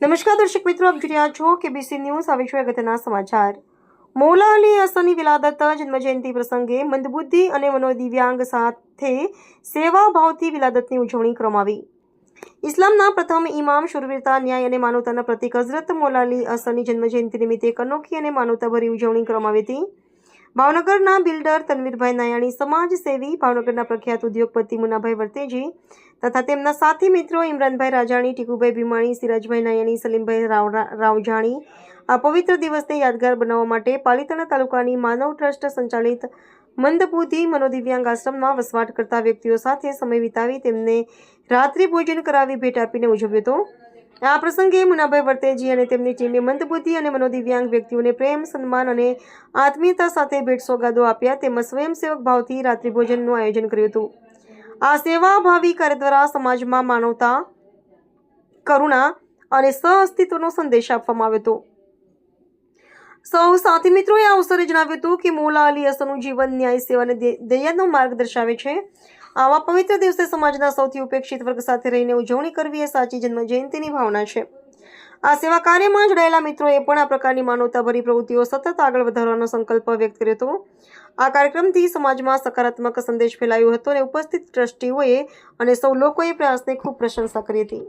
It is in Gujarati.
નમસ્કાર દર્શક મિત્રો, આપ જોઈ રહ્યા છો કેબીસી ન્યૂઝ આવી છે અગત્યના સમાચાર. મૌલા અલી હસનની વિલાદત, જન્મજયંતિ પ્રસંગે મંદબુદ્ધિ અને મનોદિવ્યાંગ સાથે સેવાભાવથી વિલાદતની ઉજવણી કરવામાં આવી. ઇસ્લામના પ્રથમ ઇમામ શુરવીરતા, ન્યાય અને માનવતાના પ્રતિક હઝરત મૌલા અલી હસનની જન્મજયંતિ નિમિત્તે અનોખી અને માનવતાભરી ઉજવણી કરવામાં આવી હતી. ભાવનગરના બિલ્ડર તનવીરભાઈ નાયાણી સમાજ સેવી, ભાવનગરના પ્રખ્યાત ઉદ્યોગપતિ મુનાભાઈ વર્તેજી તથા તેમના સાથી મિત્રો ઇમરાનભાઈ રાજાણી, ટીકુભાઈ ભીમાણી, સિરાજભાઈ નાયાણી, સલીમભાઈ રાવ રાવજાણી આ પવિત્ર દિવસને યાદગાર બનાવવા માટે પાલિતાણા તાલુકાની માનવ ટ્રસ્ટ સંચાલિત મંદબુદ્ધિ મનોદિવ્યાંગ આશ્રમમાં વસવાટ કરતા વ્યક્તિઓ સાથે સમય વિતાવી તેમને રાત્રિ ભોજન કરાવી ભેટ આપીને ઉજવ્યો હતો. આ પ્રસંગે મુનાભાઈ વર્તેજી અને તેમની ટીમે મંદબુદ્ધિ અને મનોદિવ્યાંગ વ્યક્તિઓને પ્રેમ, સન્માન અને આત્મીયતા સાથે ભેટ સોગાદો આપ્યા તેમજ સ્વયંસેવક ભાવથી રાત્રિભોજનનું આયોજન કર્યું હતું. આ સેવાભાવી કાર્ય દ્વારા સમાજમાં માનવતા, કરુણા અને સહઅસ્તિત્વનો સંદેશ આપવામાં આવ્યો હતો. સૌ સાથી મિત્રોએ આ અવસરે જણાવ્યું હતું કે મોલા અલી હસનનું જીવન ન્યાય સેવા અને દયાનો માર્ગ દર્શાવે છે. આવા પવિત્ર દિવસે સમાજના સૌથી ઉપેક્ષિત વર્ગ સાથે રહીને ઉજવણી કરવી એ સાચી જન્મ જયંતિની ભાવના છે. આ સેવા કાર્યમાં જોડાયેલા મિત્રોએ પણ આ પ્રકારની માનવતાભરી પ્રવૃત્તિઓ સતત આગળ વધારવાનો સંકલ્પ વ્યક્ત કર્યો હતો. આ કાર્યક્રમથી સમાજમાં સકારાત્મક સંદેશ ફેલાયો હતો અને ઉપસ્થિત ટ્રસ્ટીઓએ અને સૌ લોકોએ પ્રયાસની ખૂબ પ્રશંસા કરી હતી.